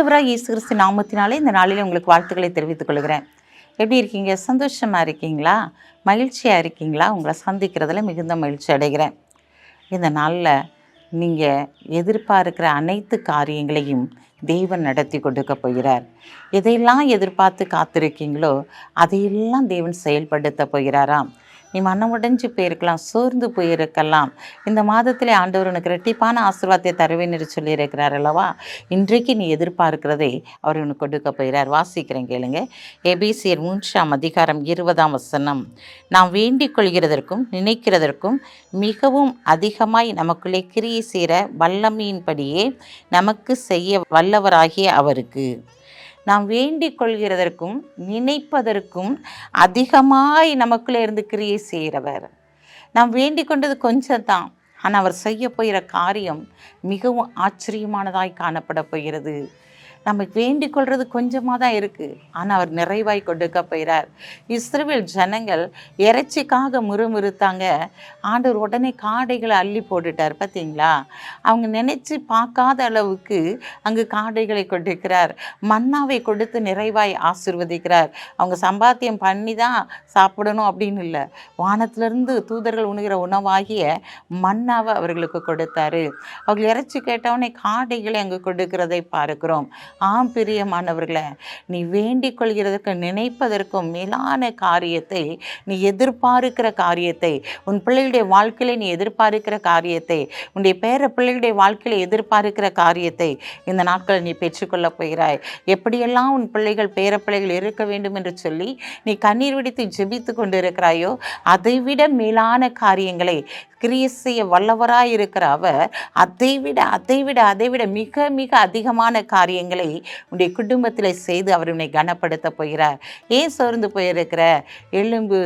ஆண்டவராக இயேசு கிறிஸ்து நாமத்தினாலே இந்த நாளில் உங்களுக்கு வாழ்த்துக்களை தெரிவித்துக் கொள்கிறேன். எப்படி இருக்கீங்க? சந்தோஷமாக இருக்கீங்களா? மகிழ்ச்சியாக இருக்கீங்களா? உங்களை சந்திக்கிறதுல மிகுந்த மகிழ்ச்சி அடைகிறேன். இந்த நாளில் நீங்கள் எதிர்பார்க்கிற அனைத்து காரியங்களையும் தேவன் நடத்தி கொடுக்க போகிறார். எதையெல்லாம் எதிர்பார்த்து காத்திருக்கீங்களோ அதையெல்லாம் தேவன் செயல்படுத்த போகிறாராம். நீ மனம் உடைஞ்சு போயிருக்கலாம் சோர்ந்து போயிருக்கலாம். இந்த மாதத்திலே ஆண்டவர் உனக்கு ரெட்டிப்பான ஆசீர்வாதத்தை தருவேன் என்று சொல்லியிருக்கிறார் அல்லவா? இன்றைக்கு நீ எதிர்பார்க்கிறதை அவர் உனக்கு கொடுக்க போகிறார். வாசிக்கிறேன் கேளுங்க. எபிசியர் மூன்றாம் அதிகாரம் இருபதாம் வசனம். நாம் வேண்டிக் கொள்கிறதற்கும் நினைக்கிறதற்கும் மிகவும் அதிகமாய் நமக்குள்ளே கிரியை செய்கிற வல்லமையின்படியே நமக்கு செய்ய வல்லவராகிய அவருக்கு. நாம் வேண்டிக் கொள்கிறதற்கும் நினைப்பதற்கும் அதிகமாய் நமக்குள்ளே இருந்து கிரியை செய்கிறவர். நாம் வேண்டிக் கொண்டது கொஞ்சம் தான் ஆனால் அவர் செய்ய போகிற காரியம் மிகவும் ஆச்சரியமானதாய் காணப்பட போகிறது. நம்ம வேண்டிக் கொள்வது கொஞ்சமாக தான் இருக்குது ஆனால் அவர் நிறைவாய் கொடுக்க போகிறார் இஸ்ரேல் ஜனங்கள் இறைச்சிக்காக முறுமுறுத்தாங்க. ஆண்டவர் உடனே காடைகளை அள்ளி போட்டுட்டார் பார்த்தீங்களா அவங்க நினச்சி பார்க்காத அளவுக்கு அங்கு காடைகளை கொடுக்கிறார். மன்னாவை கொடுத்து நிறைவாய் ஆசிர்வதிக்கிறார். அவங்க சம்பாத்தியம் பண்ணி தான் சாப்பிடணும் அப்படின்னு இல்லை. வானத்திலிருந்து தூதர்கள் உணுகிற உணவாகிய மன்னாவை அவர்களுக்கு கொடுத்தாரு. அவர்கள் இறைச்சி கேட்டவனே காடைகளை அங்கு கொடுக்கிறதை பார்க்கிறோம். ஆம் பிரியமானவர்களே நீ வேண்டிக் கொள்கிறதற்கு நினைப்பதற்கும் மேலான காரியத்தை நீ எதிர்பார்க்கிற காரியத்தை உன் பிள்ளைகளுடைய வாழ்க்கையில நீ எதிர்பார்க்கிற காரியத்தை உன்னுடைய பேர பிள்ளைகளுடைய வாழ்க்கையில எதிர்பார்க்கிற காரியத்தை இந்த நாட்களில் நீ பெற்றுக்கொள்ளப் போகிறாய். எப்படியெல்லாம் உன் பிள்ளைகள் பேர பிள்ளைகள் இருக்க வேண்டும் என்று சொல்லி நீ கண்ணீர் விடுத்து ஜெபித்து கொண்டு இருக்கிறாயோ அதைவிட மேலான காரியங்களை கிரிய செய்ய வல்லவராய் இருக்கிற அவர் அதைவிட அதைவிட அதைவிட மிக மிக அதிகமான காரியங்களை உன்னுடைய குடும்பத்தில் செய்து அவர் உன்னை கனப்படுத்த போகிறார். ஏன் சோர்ந்து போயிருக்கிற எலும்பு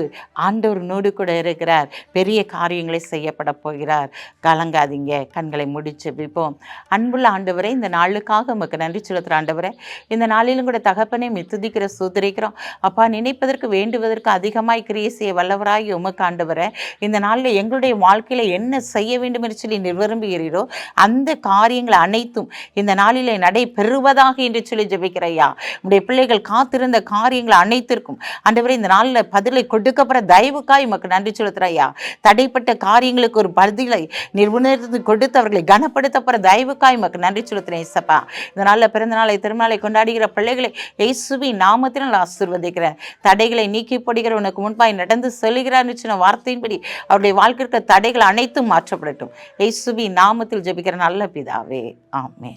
ஆண்டவர் நோடு கூட இருக்கிறார். பெரிய காரியங்களை செய்யப்பட போகிறார். கலங்காதீங்க கண்களை முடிச்சு விப்போம். அன்புள்ள ஆண்டவரே இந்த நாளுக்காக உமக்கு நன்றி செலுத்துகிற ஆண்டவரே இந்த நாளிலும் கூட தகப்பனை மித்துதிக்கிற சூதரிக்கிறோம். அப்பா நினைப்பதற்கு வேண்டுவதற்கு அதிகமாய் கிரியை செய்ய வல்லவராகி உமக்கு ஆண்டவரை இந்த நாளில் எங்களுடைய வாழ்க்கை வாழ்க்கையில் என்ன செய்ய வேண்டும் என்று சொல்லி நீர் விரும்புகிறீரோ அந்த காரியங்கள் அனைத்தும் இந்த நாளில் நடைபெறுவதாக என்று சொல்லி ஜபிக்கிறையா உடைய பிள்ளைகள் காத்திருந்த காரியங்கள் அனைத்திற்கும் ஆண்டவரே இந்த நாளில் பதிலை கொடுக்கப்படுற தயவுக்காய் உமக்கு நன்றி செலுத்துறையா தடைப்பட்ட காரியங்களுக்கு ஒரு பதிலை நிர்ணயித்து கொடுத்து அவர்களை கனப்படுத்தப்படுற தயவுக்காய் உமக்கு நன்றி செலுத்துறேன் சப்பா இந்த நாளில் பிறந்த நாளை திருநாளை கொண்டாடுகிற பிள்ளைகளை இயேசுவி நாமத்தில் நான் ஆசீர்வதிக்கிறேன். தடைகளை நீக்கி போடுகிற உனக்கு முன்பாய் நடந்து செல்கிறான்னு சொன்ன வார்த்தையின்படி அவருடைய வாழ்க்கைக்கு பிரச்சனைகள் அனைத்தும் மாற்றப்படட்டும். இயேசுவி நாமத்தில் ஜெபிக்கிற நல்ல பிதாவே ஆமே